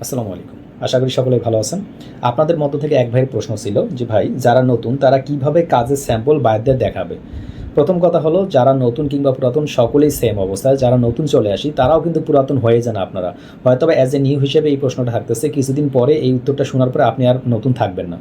আসসালামু আলাইকুম। আশা করি সকলে ভালো আছেন। আপনাদের মধ্য থেকে এক ভাইয়ের প্রশ্ন ছিল যে, ভাই, যারা নতুন, তারা কীভাবে কাজের স্যাম্পল বাইরদের দেখাবে? প্রথম কথা হলো, যারা নতুন কিংবা পুরাতন, সকলেই সেম অবস্থায়। যারা নতুন চলে আসি, তারাও কিন্তু পুরাতন হয়ে যান আপনারা। হয়তো অ্যাজ এ নিউ হিসেবে এই প্রশ্নটা থাকতেছে কিছুদিন পরে এই উত্তরটা শোনার পরে আপনি আর নতুন থাকবেন না।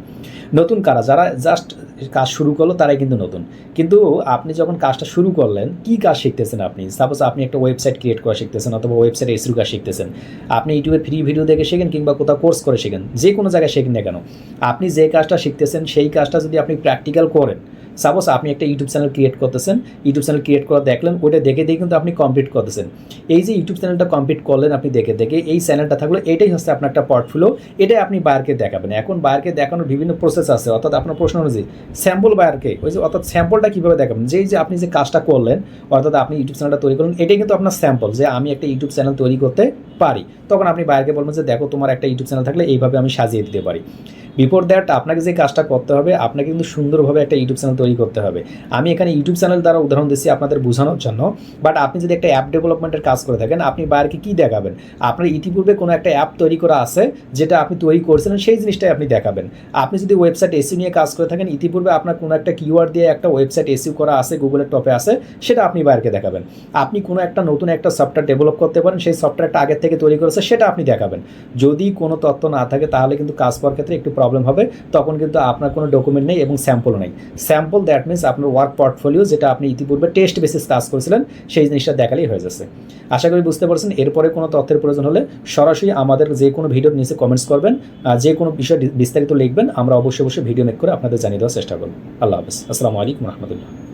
নতুন কারা? যারা জাস্ট কাজ শুরু করল, তারাই কিন্তু নতুন। কিন্তু আপনি যখন কাজটা শুরু করলেন, কি কাজ শিখতেছেন আপনি? সাপোজ আপনি একটা ওয়েবসাইট ক্রিয়েট করা শিখতেছেন, অথবা ওয়েবসাইট এসির কাজ শিখতেছেন। আপনি ইউটিউবে ফ্রি ভিডিও দেখে শেখেন, কিংবা কোথাও কোর্স করে শেখেন, যে কোনো জায়গায় শেখেন না কেন। আপনি যে কাজটা শিখতেছেন, সেই কাজটা যদি আপনি প্র্যাকটিক্যাল করেন সাপোজ আপনি একটা ইউটিউব চ্যানেল ক্রিয়েট করতেছেন ইউটিউব চ্যানেল ক্রিয়েট করা দেখলেন, ওইটা দেখে দেখে কিন্তু আপনি কমপ্লিট করতেছেন। এই যে ইউটিউব চ্যানেলটা কমপ্লিট করলেন আপনি দেখে দেখে, এই চ্যানেলটা থাকল, এটাই হচ্ছে আপনার একটা পোর্টফোলিও এটাই আপনি বায়ারকে দেখাবেন। এখন বায়ারকে দেখানোর বিভিন্ন প্রসেস আছে, অর্থাৎ আপনার প্রশ্ন অনুযায়ী স্যাম্পল বায়ারকে ওই যে অর্থাৎ স্যাম্পলটা কীভাবে দেখাবেন? যেই যে আপনি যে কাজটা করলেন, অর্থাৎ আপনি ইউটিউব চ্যানেলটা তৈরি করলেন, এটাই কিন্তু আপনার স্যাম্পল যে আমি একটা ইউটিউব চ্যানেল তৈরি করতে পারি। তখন আপনি বায়ারকে বলবেন যে, দেখো, তোমার একটা ইউটিউব চ্যানেল থাকলে এইভাবে আমি সাজিয়ে দিতে পারি। বিফোর দ্যাট আপনাকে যে কাজটা করতে হবে, আপনাকে কিন্তু সুন্দরভাবে একটা ইউটিউব চ্যানেল তৈরি করতে হবে। আমি এখানে ইউটিউব চ্যানেল দ্বারা উদাহরণ দিচ্ছি আপনাদের বোঝানোর জন্য বাট আপনি যদি একটা অ্যাপ ডেভেলপমেন্টের কাজ করে থাকেন, আপনি বাইরকে কী দেখাবেন? আপনার ইতিপূর্বে কোনো একটা অ্যাপ তৈরি করা আছে, যেটা আপনি তৈরি করেছিলেন, সেই জিনিসটাই আপনি দেখাবেন। আপনি যদি ওয়েবসাইট এসিও নিয়ে কাজ করে থাকেন, ইতিপূর্বে আপনার কোনো একটা কিওয়ার্ড দিয়ে একটা ওয়েবসাইট এসিও করা আছে গুগলের টপে আছে, সেটা আপনি বাইরকে দেখাবেন। আপনি কোনো একটা নতুন একটা সফটওয়্যার ডেভেলপ করতে পারেন, সেই সফটওয়্যারটা আগের থেকে তৈরি করেছে, সেটা আপনি দেখাবেন। যদি কোনো তথ্য না থাকে, তাহলে কিন্তু কাজ করার ক্ষেত্রে একটু প্রবলেম হবে, তখন কিন্তু আপনার কোনো ডকুমেন্ট নেই এবং স্যাম্পলও নেই। স্যাম্পল দ্যাট মিনস আপনার ওয়ার্ক পোর্টফোলিও যেটা আপনি ইতিপূর্বে টেস্ট বেসিস কাজ করেছিলেন, সেই জিনিসটা দেখালেই হয়ে যাচ্ছে। আশা করি বুঝতে পারছেন, এরপরে কোনো তথ্যের প্রয়োজন হলে সরাসরি আমাদের যে কোনো ভিডিওর নিচে কমেন্টস করবেন যে কোনো বিষয় বিস্তারিত লিখবেন, আমরা অবশ্যই অবশ্যই ভিডিও মেক করে আপনাদের জানিয়ে দেওয়ার চেষ্টা করব। আল্লাহ হাফেজ। আসসালামু আলাইকুম রহমতুল্লাহ।